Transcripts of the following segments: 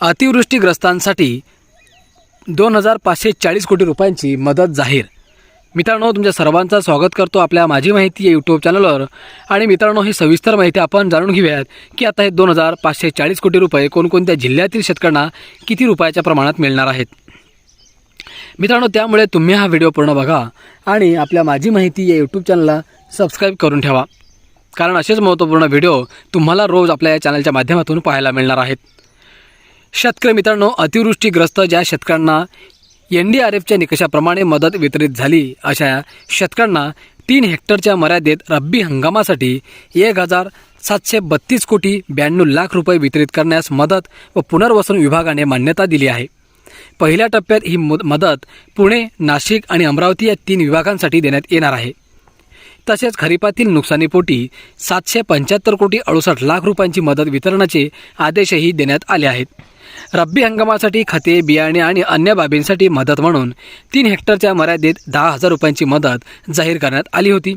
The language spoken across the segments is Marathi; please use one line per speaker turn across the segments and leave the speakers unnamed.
अतिवृष्टीग्रस्तांसाठी दोन हजार पाचशे चाळीस कोटी रुपयांची मदत जाहीर. मित्रांनो तुमच्या सर्वांचं स्वागत करतो आपल्या माझी माहिती या यूट्यूब चॅनलवर आणि मित्रांनो ही सविस्तर माहिती आपण जाणून घेऊयात की आता हे दोन हजार पाचशे चाळीस कोटी रुपये कोणकोणत्या जिल्ह्यातील शेतकऱ्यांना किती रुपयाच्या प्रमाणात मिळणार आहेत. मित्रांनो त्यामुळे तुम्ही हा व्हिडिओ पूर्ण बघा आणि आपल्या माझी माहिती या यूट्यूब चॅनलला सबस्क्राईब करून ठेवा. कारण असेच महत्त्वपूर्ण व्हिडिओ तुम्हाला रोज आपल्या या चॅनलच्या माध्यमातून पाहायला मिळणार आहेत. शेतकरी मित्रांनो अतिवृष्टीग्रस्त ज्या शेतकऱ्यांना एन डी आर एफच्या निकषाप्रमाणे मदत वितरित झाली अशा शेतकऱ्यांना तीन हेक्टरच्या मर्यादेत रब्बी हंगामासाठी एक हजार सातशे बत्तीस कोटी ब्याण्णव लाख रुपये वितरित करण्यास मदत व पुनर्वसन विभागाने मान्यता दिली आहे. पहिल्या टप्प्यात ही मुद- मदत पुणे नाशिक आणि अमरावती या तीन विभागांसाठी देण्यात येणार आहे. तसेच खरीपातील नुकसानीपोटी सातशे पंच्याहत्तर कोटी अडुसष्ट लाख रुपयांची मदत वितरणाचे आदेशही देण्यात आले आहेत. रब्बी हंगामासाठी खते बियाणे आणि अन्य बाबींसाठी मदत म्हणून तीन हेक्टरच्या मर्यादेत दहा हजार रुपयांची मदत जाहीर करण्यात आली होती.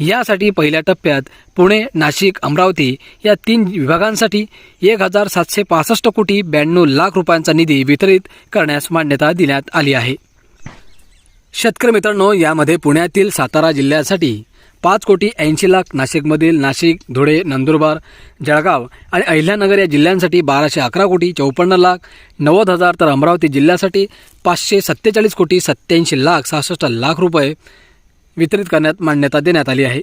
यासाठी पहिल्या टप्प्यात पुणे नाशिक अमरावती या तीन विभागांसाठी एक हजार सातशे पासष्ट कोटी ब्याण्णव लाख रुपयांचा निधी वितरित करण्यास मान्यता देण्यात आली आहे. शेतकरी मित्रांनो यामध्ये पुण्यातील सातारा जिल्ह्यासाठी पाच कोटी ऐंशी लाख नाशिकमधील नाशिक धुळे नंदुरबार जळगाव आणि अहिल्यानगर या जिल्ह्यांसाठी बाराशे अकरा कोटी चौपन्न लाख नव्वद हजार तर अमरावती जिल्ह्यासाठी पाचशे सत्तेचाळीस कोटी सत्याऐंशी लाख सहासष्ट लाख रुपये वितरित करण्यात मान्यता देण्यात आली आहे.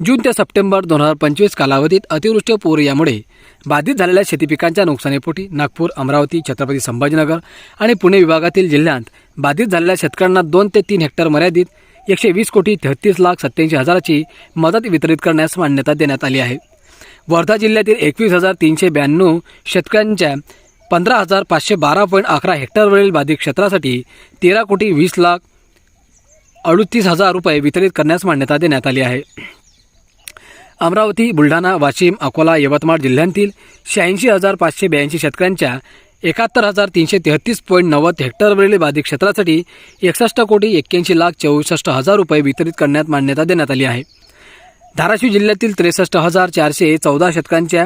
जून ते सप्टेंबर दोन हजार पंचवीस कालावधीत अतिवृष्टी पूर यामुळे बाधित झालेल्या शेतीपिकांच्या नुकसानीपोटी नागपूर अमरावती छत्रपती संभाजीनगर आणि पुणे विभागातील जिल्ह्यांत बाधित झालेल्या शेतकऱ्यांना दोन ते तीन हेक्टर मर्यादित एकशे वीस कोटी तेहतीस लाख सत्याऐंशी हजाराची मदत वितरित करण्यास मान्यता देण्यात आली आहे. वर्धा जिल्ह्यातील एकवीस हजार तीनशे ब्याण्णव शेतकऱ्यांच्या पंधरा हजार पाचशे बारा पॉईंट अकरा हेक्टरवरील बाधित क्षेत्रासाठी तेरा कोटी वीस लाख अडुतीस हजार रुपये वितरित करण्यास मान्यता देण्यात आली आहे. अमरावती बुलढाणा वाशिम अकोला यवतमाळ जिल्ह्यांतील शहाऐंशी हजार पाचशे ब्याऐंशी शेतकऱ्यांच्या एकाहत्तर हजार तीनशे तेहतीस पॉईंट नव्वद हेक्टरवरील बाधित क्षेत्रासाठी एकसष्ट कोटी एक्क्याऐंशी लाख चौसष्ट हजार रुपये वितरित करण्यात मान्यता देण्यात आली आहे. धाराशिव जिल्ह्यातील त्रेसष्ट हजार चारशे चौदा शतकांच्या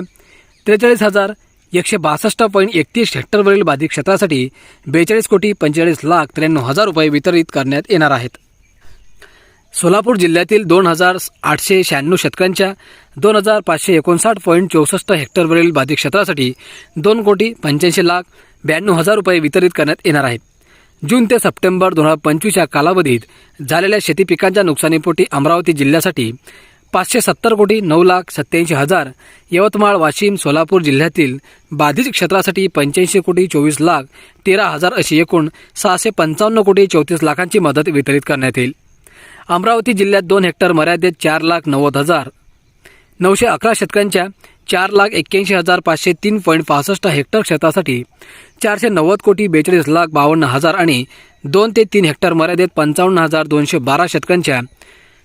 त्रेचाळीस हजार एकशे बासष्ट पॉईंट एकतीस हेक्टरवरील बाधित क्षेत्रासाठी बेचाळीस कोटी पंचेचाळीस लाख त्र्याण्णव हजार रुपये वितरित करण्यात येणार आहेत. सोलापूर जिल्ह्यातील दोन हजार आठशे शहाण्णव शेतकऱ्यांच्या दोन हजार पाचशे एकोणसाठ पॉईंट चौसष्ट हेक्टरवरील बाधित क्षेत्रासाठी दोन कोटी पंच्याऐंशी लाख ब्याण्णव हजार रुपये वितरित करण्यात येणार आहेत. जून ते सप्टेंबर दोन हजार पंचवीस या कालावधीत झालेल्या शेती पिकांच्या नुकसानीपोटी अमरावती जिल्ह्यासाठी पाचशे सत्तर कोटी नऊ लाख सत्त्याऐंशी हजार यवतमाळ वाशिम सोलापूर जिल्ह्यातील बाधित क्षेत्रासाठी पंच्याऐंशी कोटी चोवीस लाख तेरा हजार अशी एकूण सहाशे पंचावन्न कोटी चौतीस लाखांची मदत वितरित करण्यात येईल. अमरावती जिल्ह्यात दोन हेक्टर मर्यादेत चार लाख नव्वद हजार नऊशे अकरा शेतकऱ्यांच्या चार लाख एक्क्याऐंशी हजार पाचशे तीन पॉईंट पासष्ट हेक्टर क्षेत्रासाठी चारशे नव्वद कोटी बेचाळीस लाख बावन्न हजार आणि दोन ते तीन हेक्टर मर्यादेत पंचावन्न हजार दोनशे बारा शेतकऱ्यांच्या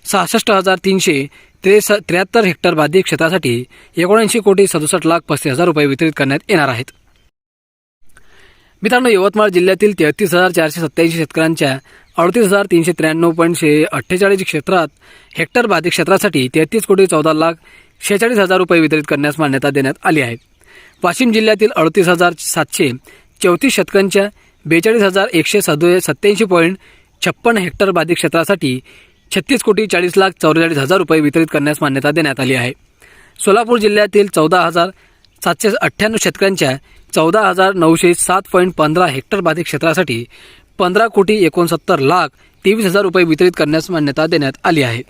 सहासष्ट हजार तीनशे त्रेस त्र्याहत्तर हेक्टर बाधित क्षेत्रासाठी एकोणऐंशी कोटी सदुसष्ट लाख पस्तीस हजार रुपये वितरित करण्यात येणार आहेत. मित्रांनो यवतमाळ जिल्ह्यातील तेहतीस हजार चारशे सत्याऐंशी शेतकऱ्यांच्या अडतीस हजार तीनशे त्र्याण्णव पॉईंटशे अठ्ठेचाळीस क्षेत्रात हेक्टर बाधित क्षेत्रासाठी तेहतीस कोटी चौदा लाख शेहेचाळीस हजार रुपये वितरित करण्यास मान्यता देण्यात आली आहे. वाशिम जिल्ह्यातील अडतीस हजार सातशे चौतीस शेतकऱ्यांच्या बेचाळीस हजार एकशे सदो सत्याऐंशी पॉईंट छप्पन हेक्टर बाधित क्षेत्रासाठी छत्तीस कोटी चाळीस लाख चौवेचाळीस हजार रुपये वितरित करण्यास मान्यता देण्यात आली आहे. सोलापूर जिल्ह्यातील चौदा हजार सातशे अठ्ठ्याण्णव शेतकऱ्यांच्या चौदा हजार नऊशे सात पॉईंट पंधरा हेक्टर बाधित क्षेत्रासाठी पंधरा कोटी एकोणसत्तर लाख तेवीस हजार रुपये वितरित करण्यास मान्यता देण्यात आली आहे.